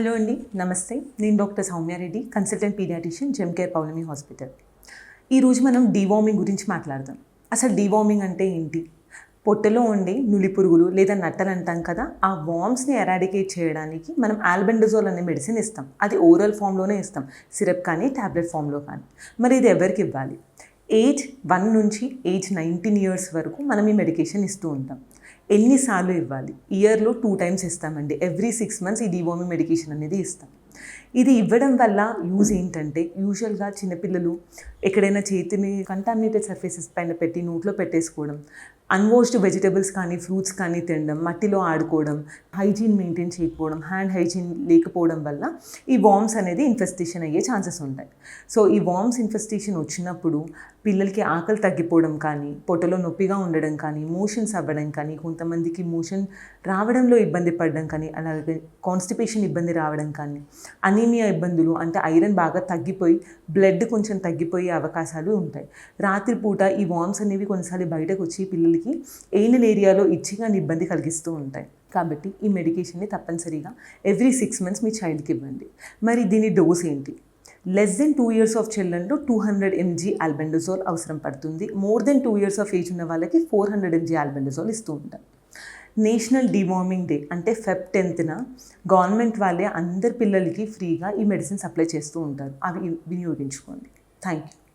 Hello అండి నమస్తే. నేను doctor Soumya Reddy consultant pediatrician gem care Pournami hospital. ఈరోజు మనం డీవార్మింగ్ గురించి మాట్లాడదాం. అసలు డీవార్మింగ్ అంటే ఏంటి? పొట్టలో ఉండే నులి పురుగులు లేదా నట్టలు అంటాం కదా ఆ వామ్స్ని ఎరాడికేట్ చేయడానికి మనం ఆల్బెండజోల్ అనే మెడిసిన్ ఇస్తాం. అది ఓరల్ ఫామ్లోనే ఇస్తాం. సిరప్ కానీ ట్యాబ్లెట్ ఫామ్లో కానీ. మరి ఇది ఎవరికి ఇవ్వాలి? ఏజ్ వన్ నుంచి ఏజ్ నైన్టీన్ ఇయర్స్ వరకు మనం ఈ మెడికేషన్ ఇస్తూ ఉంటాం. ఎన్నిసార్లు ఇవ్వాలి? ఇయర్లో టూ టైమ్స్ ఇస్తామండి. ఎవ్రీ సిక్స్ మంత్స్ ఈ డివోమి మెడికేషన్ అనేది ఇస్తాం. ఇది ఇవ్వడం వల్ల యూజ్ ఏంటంటే యూజువల్గా చిన్నపిల్లలు ఎక్కడైనా చేతిని కంటామినేటెడ్ సర్ఫేసెస్ పైన పెట్టి నోట్లో పెట్టేసుకోవడం అన్వాష్డ్ వెజిటబుల్స్ కానీ ఫ్రూట్స్ కానీ తినడం మట్టిలో ఆడుకోవడం హైజీన్ మెయింటైన్ చేయకపోవడం హ్యాండ్ హైజీన్ లేకపోవడం వల్ల ఈ వామ్స్ అనేది ఇన్ఫెస్టేషన్ అయ్యే ఛాన్సెస్ ఉంటాయి. సో ఈ వామ్స్ ఇన్ఫెస్టేషన్ వచ్చినప్పుడు పిల్లలకి ఆకలి తగ్గిపోవడం కానీ పొట్టలో నొప్పిగా ఉండడం కానీ మోషన్స్ అవ్వడం కానీ కొంతమందికి మోషన్ రావడంలో ఇబ్బంది పడడం కానీ అలాగే కాన్స్టిపేషన్ ఇబ్బంది రావడం కానీ అనీమియా ఇబ్బందులు అంటే ఐరన్ బాగా తగ్గిపోయి బ్లడ్ కొంచెం తగ్గిపోయే అవకాశాలు ఉంటాయి. రాత్రిపూట ఈ వామ్స్ అనేవి కొన్నిసార్లు బయటకు వచ్చి పిల్లలకి ఎయిన్ ఏరియాలో ఇచ్చిగా ఇబ్బంది కలిగిస్తూ ఉంటాయి. కాబట్టి ఈ మెడికేషన్ని తప్పనిసరిగా ఎవ్రీ సిక్స్ మంత్స్ మీ చైల్డ్కి ఇవ్వండి. మరి దీని డోస్ ఏంటి? Less than two years of చిల్డ్రన్లో two hundred MG albendazole అవసరం పడుతుంది. More than two years of age ఉన్న వాళ్ళకి ఫోర్ హండ్రెడ్ ఎంజీ ఆల్బెండజోల్ ఇస్తూ ఉంటారు. నేషనల్ డిమార్మింగ్ డే అంటే ఫెబ్ టెన్త్న గవర్నమెంట్ వాళ్ళే అందరి పిల్లలకి ఫ్రీగా ఈ మెడిసిన్ సప్లై చేస్తూ ఉంటారు. అవి వినియోగించుకోండి. Thank you